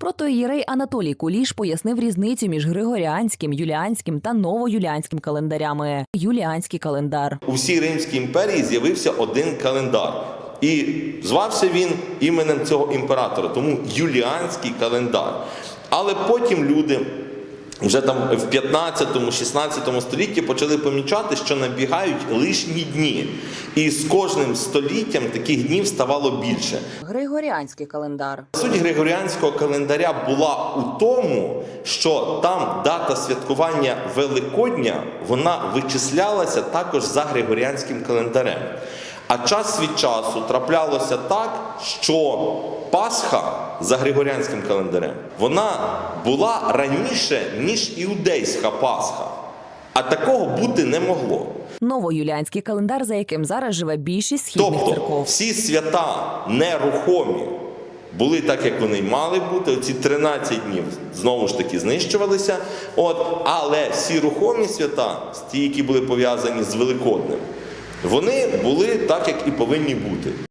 Протоїрей Анатолій Куліш пояснив різницю між григоріанським, юліанським та новоюліанським календарями. Юліанський календар. У всій Римській імперії з'явився один календар. І звався він іменем цього імператора, тому Юліанський календар. Але потім люди вже там в 15-16 столітті почали помічати, що набігають лишні дні. І з кожним століттям таких днів ставало більше. Григоріанський календар. Суть григоріанського календаря була у тому, що там дата святкування Великодня вона вичислялася також за григоріанським календарем. А час від часу траплялося так, що Пасха за григоріанським календарем вона була раніше, ніж іудейська Пасха. А такого бути не могло. Новоюліанський календар, за яким зараз живе більшість східних Тобто церков. всі свята нерухомі були так, як вони мали бути. Ці 13 днів знову ж таки знищувалися. От, але всі рухомі свята, ті, які були пов'язані з Великоднем, вони були так, як і повинні бути.